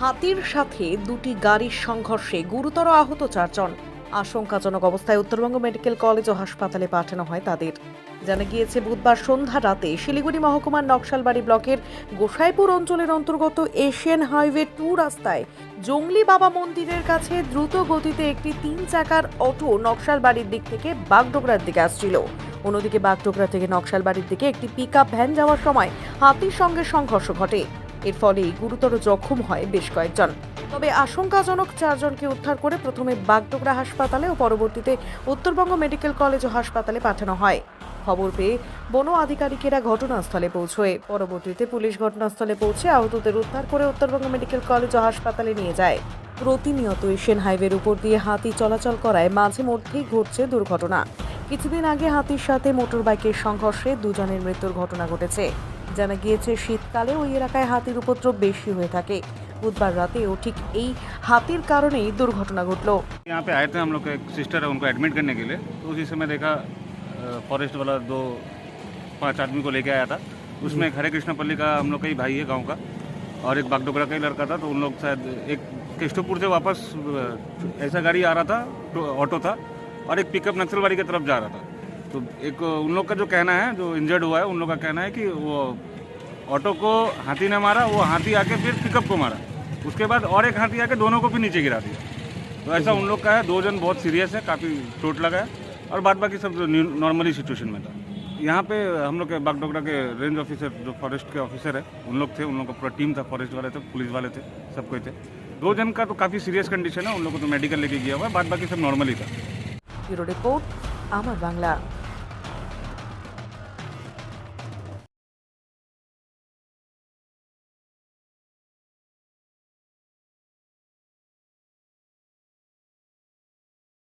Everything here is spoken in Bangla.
হাতির সাথে দুটি গাড়ির সংঘর্ষে গুরুতর আহত চারজন। আশঙ্কাজনক অবস্থায় উত্তরবঙ্গ মেডিকেল কলেজ ও হাসপাতালে পাঠানো হয় তাদের। জানা গিয়েছে, বুধবার সন্ধ্যা রাতে শিলিগুড়ি মহকুমার নকশালবাড়ি ব্লকের গোসাইপুর অঞ্চলের অন্তর্গত এশিয়ান হাইওয়ে টু রাস্তায় জঙ্গলি বাবা মন্দিরের কাছে দ্রুত গতিতে একটি তিন চাকার অটো নকশালবাড়ির দিক থেকে বাগডোগরার দিকে আসছিল। অন্যদিকে বাগডোগরা থেকে নকশালবাড়ির দিকে একটি পিক ভ্যান যাওয়ার সময় হাতির সঙ্গে সংঘর্ষ ঘটে। এর ফলে গুরুতর জখম হয় বেশ কয়েকজন। তবে আশঙ্কাজনক চারজনকে উদ্ধার করে প্রথমে বাগডোগরা হাসপাতালে ও পরবর্তীতে উত্তরবঙ্গ মেডিকেল কলেজ ও হাসপাতালে পাঠানো হয়। খবর পেয়ে বন আধিকারিকেরা ঘটনাস্থলে পৌঁছয়। পরবর্তীতে পুলিশ ঘটনাস্থলে পৌঁছে আহতদের উদ্ধার করে উত্তরবঙ্গ মেডিকেল কলেজ ও হাসপাতালে নিয়ে যায়। প্রতিনিয়ত এশিয়ান হাইওয়ের উপর দিয়ে হাতি চলাচল করায় মাঝে মধ্যেই ঘটছে দুর্ঘটনা। কিছুদিন আগে হাতির সাথে মোটরবাইকের সংঘর্ষে দুজনের মৃত্যুর ঘটনা ঘটেছে। জানা গিয়েছে শীতকালে ওই এলাকায় হাতির উপদ্রব বেশি হয়ে থাকে বুধবার রাতেও ঠিক এই হাতির কারণেই দুর্ঘটনা ঘটল यहाँ पे आए थे हम लोग का एक सिस्टर है उनको एडमिट करने के लिए तो उसी समय देखा फॉरेस्ट वाला दो पांच आदमी को लेके आया था उसमें एक हरे कृष्ण पल्ली का हम लोग का ही भाई है गांव का और एक बागडोगरा का ही लड़का था तो उन लोग शायद एक केष्टोपुर से वापस अ, ऐसा गाड़ी आ रहा था तो ऑटो था और एक पिकअप नक्सलबाड़ी की तरफ जा रहा था तो एक उन लोग का जो कहना है, जो इंजर्ड हुआ है, उन लोग का कहना है कि वो ऑटो को हाथी ने मारा, वो हाथी आके फिर पिकअप को मारा। उसके बाद और एक हाथी आके दोनों को भी नीचे गिरा दिया। तो ऐसा उन लोग का है, दो जन बहुत सीरियस है, काफ़ी चोट लगा है, और बाद बाकी सब नॉर्मली सिचुएशन में था। यहाँ पे हम लोग के बागडोगरा के रेंज ऑफिसर जो फॉरेस्ट के ऑफिसर है, उन लोग थे, उन लोग का पूरा टीम था फॉरेस्ट वाले थे पुलिस वाले थे, सब कोई थे। दो जन का तो काफ़ी सीरियस कंडीशन है, उन लोग को तो मेडिकल लेके गया हुआ है बाद बाकी सब नॉर्मली था। Bureau report, Amar Bangla.